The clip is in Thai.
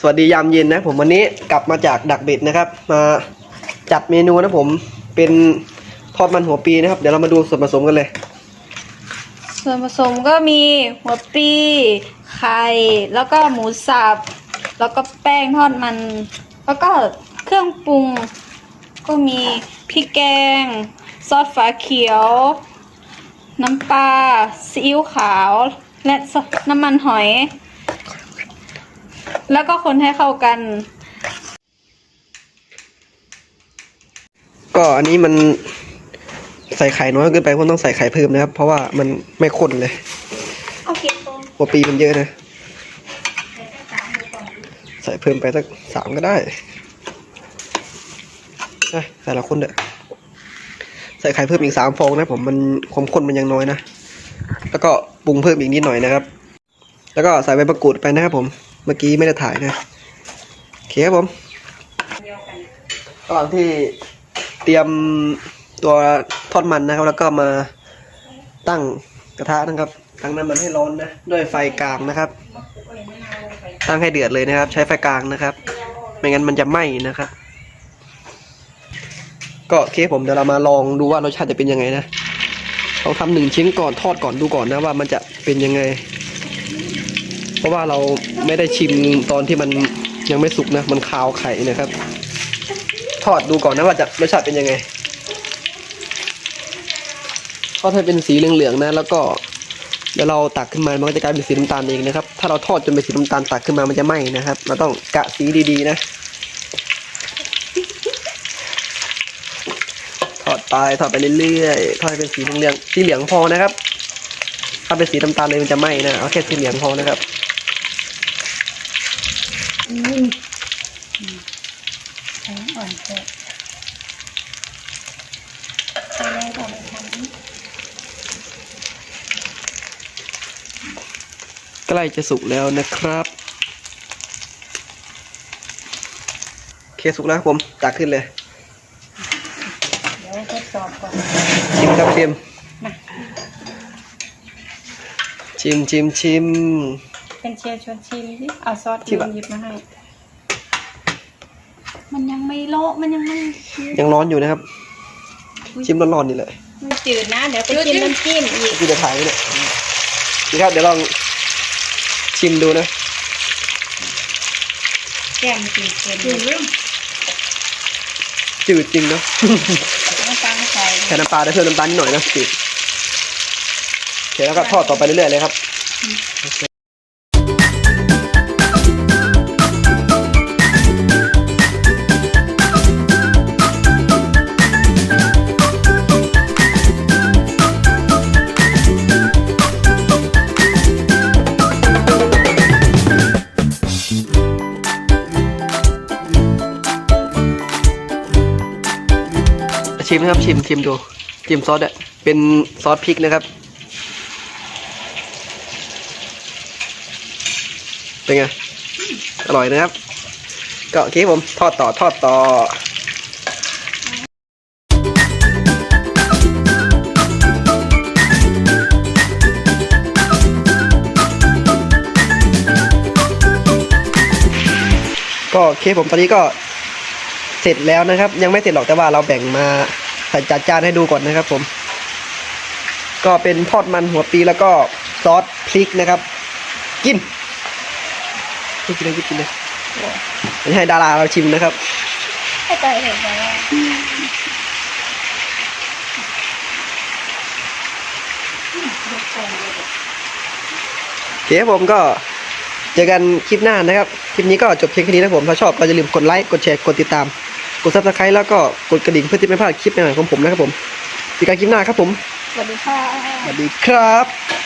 สวัสดียามเย็นนะผมวันนี้กลับมาจากดักเบ็ดนะครับมาจัดเมนูนะผมเป็นทอดมันหัวปีนะครับ เดี๋ยวเรามาดูส่วนผสมกันเลย ส่วนผสมก็มีหัวปีไข่แล้วก็หมูสับแล้วก็แป้งทอดมัน แล้วก็เครื่องปรุง ก็มีพริกแกง ซอสฝาเขียว น้ำปลาซีอิ๊วขาว และน้ำมันหอย แล้วก็คนให้เข้ากัน ก็อันนี้มันใส่ไข่น้อยเกินไปผมต้องใส่ไข่เพิ่มนะครับ เพราะว่ามันไม่ข้นเลยเอาเก็บตรงหัวปีมันเยอะนะ ใส่เพิ่มไปสักสามก็ได้เอ้ยใส่ละคนเด้อใส่ไข่เพิ่มอีกสามฟองนะผมมันความข้นมันยังน้อยนะ แล้วก็ปรุงเพิ่มอีกนิดหน่อยนะครับ แล้วก็ใส่ใบมะกรูดไปนะครับผมเมื่อกี้ไม่ได้ถ่ายนะโอเคครับผมระหว่างที่เตรียมตัวทอดมันนะครับ แล้วก็มาตั้งกระทะนะครับตั้งน้ำมันให้ร้อนนะด้วยไฟกลางนะครับ ตั้งให้เดือดเลยนะครับ ใช้ไฟกลางนะครับ ไม่งั้นมันจะไหม้นะครับ ก็โอเคผมเดี๋ยวเรามาลองดูว่ารสชาติจะเป็นยังไงนะเราทำหนึ่งชิ้นก่อนทอดก่อนดูก่อนนะว่ามันจะเป็นยังไง เพราะว่าเราไม่ได้ชิมตอนที่มันยังไม่สุกนะ มันคาวไข่นะครับ ทอดดูก่อนนะว่าจะรสชาติเป็นยังไงทอดให้เป็นสีเหลืองๆนะ แล้วก็เดี๋ยวเราตักขึ้นมา มันก็จะกลายเป็นสีน้ำตาลเองนะครับ ถ้าเราทอดจนเป็นสีน้ำตาลตักขึ้นมา มันจะไหม้นะครับ เราต้องกะสีดีๆนะ ทอดไปทอดไปเรื่อยๆ ทอดให้เป็นสีเหลืองๆ สีเหลืองพอนะครับ ถ้าเป็นสีน้ำตาลเลยมันจะไหม้นะ เอาแค่สีเหลืองพอนะครับ อ่อนเถอไปแล้วต่อไปทำใกล้จะสุกแล้วนะครับโอเคสุกแล้วครับผมตักขึ้นเลยเดี๋ยวทดสอบก่อนชิมครับชิมมาชิมชิมชิม เป็นเชียร์ชวนชิมสิเอาซอสชิมหยิบมาให้ มันยังไม่โละมันยังไม่ยังร้อนอยู่นะครับ ชิมร้อนๆนี่เลยไม่จืดนะ เดี๋ยวไปกินน้ำจิ้มอีกพี่จะถ่ายไว้เนี่ยนี่ครับเดี๋ยวลองชิมดูนะแก้มจืดเกินจืดจืดจริงเนาะน้ำตาลใส่แค่น้ำปลาได้เพิ่มน้ำตาลนิดหน่อยนะจืดโอเคแล้วก็ทอดต่อไปเรื่อยๆเลยครับ ชิมนะครับชิมชิมดูชิมซอสอะเป็นซอสพริกนะครับ เป็นไง อร่อยนะครับ ก็โอเคผมทอดต่อทอดต่อก็โอเคผมตอนนี้ก็ เสร็จแล้วนะครับ ยังไม่เสร็จหรอกแต่ว่าเราแบ่งมาใส่จานจานให้ดูก่อนนะครับ ผม ก็เป็นทอดมันหัวปีแล้วก็ซอสพริกนะครับ กินกินเลยกินเลยไม่ให้ดาราเราชิมนะครับให้ใจเห็นไหมว่าโอเคผมก็ จอกันคลิปหน้านะครับ คลิปนี้ก็จบเพียงแค่นี้นะครับผม ถ้าชอบก็อย่าลืมกดไลค์ กดแชร์ กดติดตาม กดซับสไครต์แล้วก็กดกระดิ่งเพื่อที่ไม่พลาดคลิปใหม่ๆของผมนะครับผมเจอกันคลิปหน้าครับผม สวัสดีค่ะ สวัสดีครับ